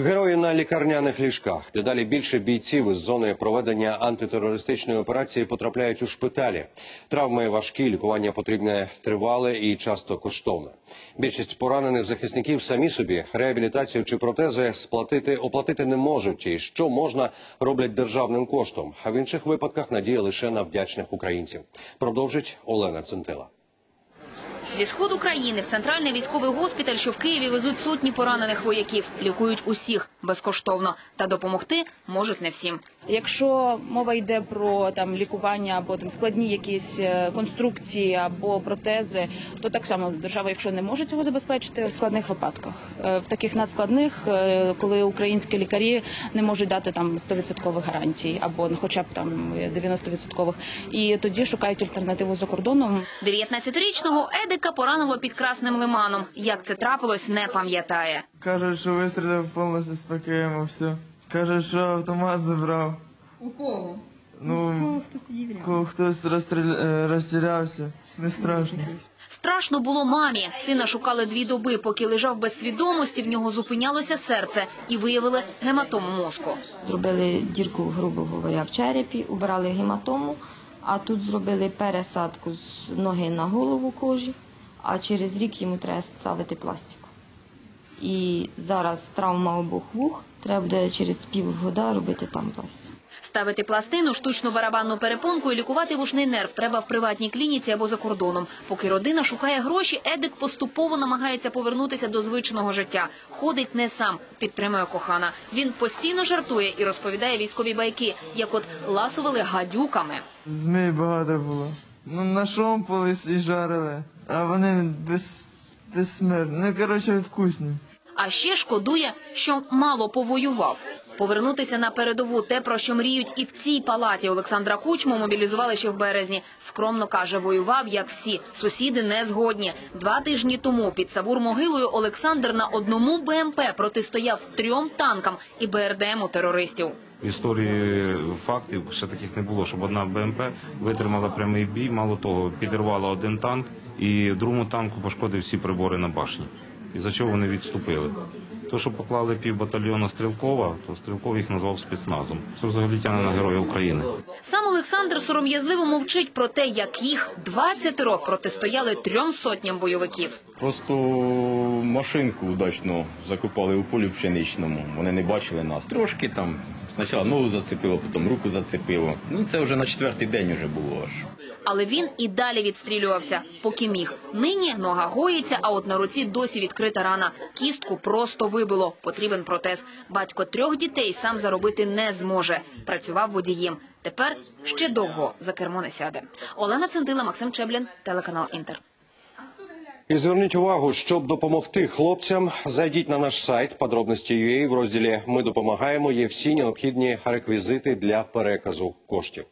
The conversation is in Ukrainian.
Герої на лікарняних ліжках. Дедалі більше бійців із зони проведення антитерористичної операції потрапляють у шпиталі. Травми важкі, лікування потрібне тривале і часто коштовне. Більшість поранених захисників самі собі реабілітацію чи протези сплатити оплатити не можуть. І що можна роблять державним коштом. А в інших випадках надія лише на вдячних українців. Продовжить Олена Центила. Зі сходу країни в центральний військовий госпіталь, що в Києві везуть сотні поранених вояків, лікують усіх безкоштовно та допомогти можуть не всім. Якщо мова йде про там лікування або там складні якісь е, конструкції або протези, то так само держава, якщо не може цього забезпечити в складних випадках, Е, в таких надскладних, е, коли українські лікарі не можуть дати там 100% гарантій або ну, хоча б там 90%, і тоді шукають альтернативу за кордоном. 19-річного Едика поранило під Красним Лиманом. Як це трапилось, не пам'ятає. Каже, що вистрілив повністю спокійно, все. Каже, що автомат забрав. У кого? Ну, ко- хтось розстріля... е, розтірявся. Не страшно. Страшно було мамі. Сина шукали дві доби, поки лежав без свідомості, в нього зупинялося серце і виявили гематому мозку. Зробили дірку, грубо говоря, в черепі, убрали гематому, а тут зробили пересадку з ноги на голову кожі, а через рік йому треба ставити пластику. І зараз травма обох вух, треба буде через півгода робити там пластику. Ставити пластину, штучну барабанну перепонку і лікувати вушний нерв треба в приватній клініці або за кордоном. Поки родина шукає гроші, Едик поступово намагається повернутися до звичного життя. Ходить не сам, підтримує кохана. Він постійно жартує і розповідає військові байки, як от ласували гадюками. Змій багато було. Ну, на шомполись і жарили, а вони без... безсмертні. Ну, коротше, вкусні. А ще шкодує, що мало повоював. Повернутися на передову те, про що мріють і в цій палаті Олександра Кучму мобілізували ще в березні. Скромно каже, воював, як всі. Сусіди не згодні. Два тижні тому під Савур-могилою Олександр на одному БМП протистояв трьом танкам і БРДМ у терористів. В історії фактів ще таких не було, щоб одна БМП витримала прямий бій. Мало того, підірвала один танк, і другому танку пошкодив всі прибори на башні. І за чого вони відступили? То, що поклали пів батальйону Стрілкова, то Стрілков їх назвав спецназом. Це взагалі тягне на Героя України. Сам Олександр сором'язливо мовчить про те, як їх 20 років протистояли трьом сотням бойовиків. Просто машинку удачно закопали у полі пшеничному. Вони не бачили нас. Трошки там спочатку ногу зацепило, потім руку зацепило. Ну це вже на четвертий день вже було аж. Але він і далі відстрілювався, поки міг. Нині нога гоїться, а от на руці досі відкрита рана. Кістку просто вибило. Потрібен протез. Батько трьох дітей сам заробити не зможе. Працював водієм. Тепер ще довго за кермо не сяде. Олена Цендила, Максим Чеблін, телеканал Інтер. І зверніть увагу, щоб допомогти хлопцям, зайдіть на наш сайт подробності.ua в розділі Ми допомагаємо. Є всі необхідні реквізити для переказу коштів.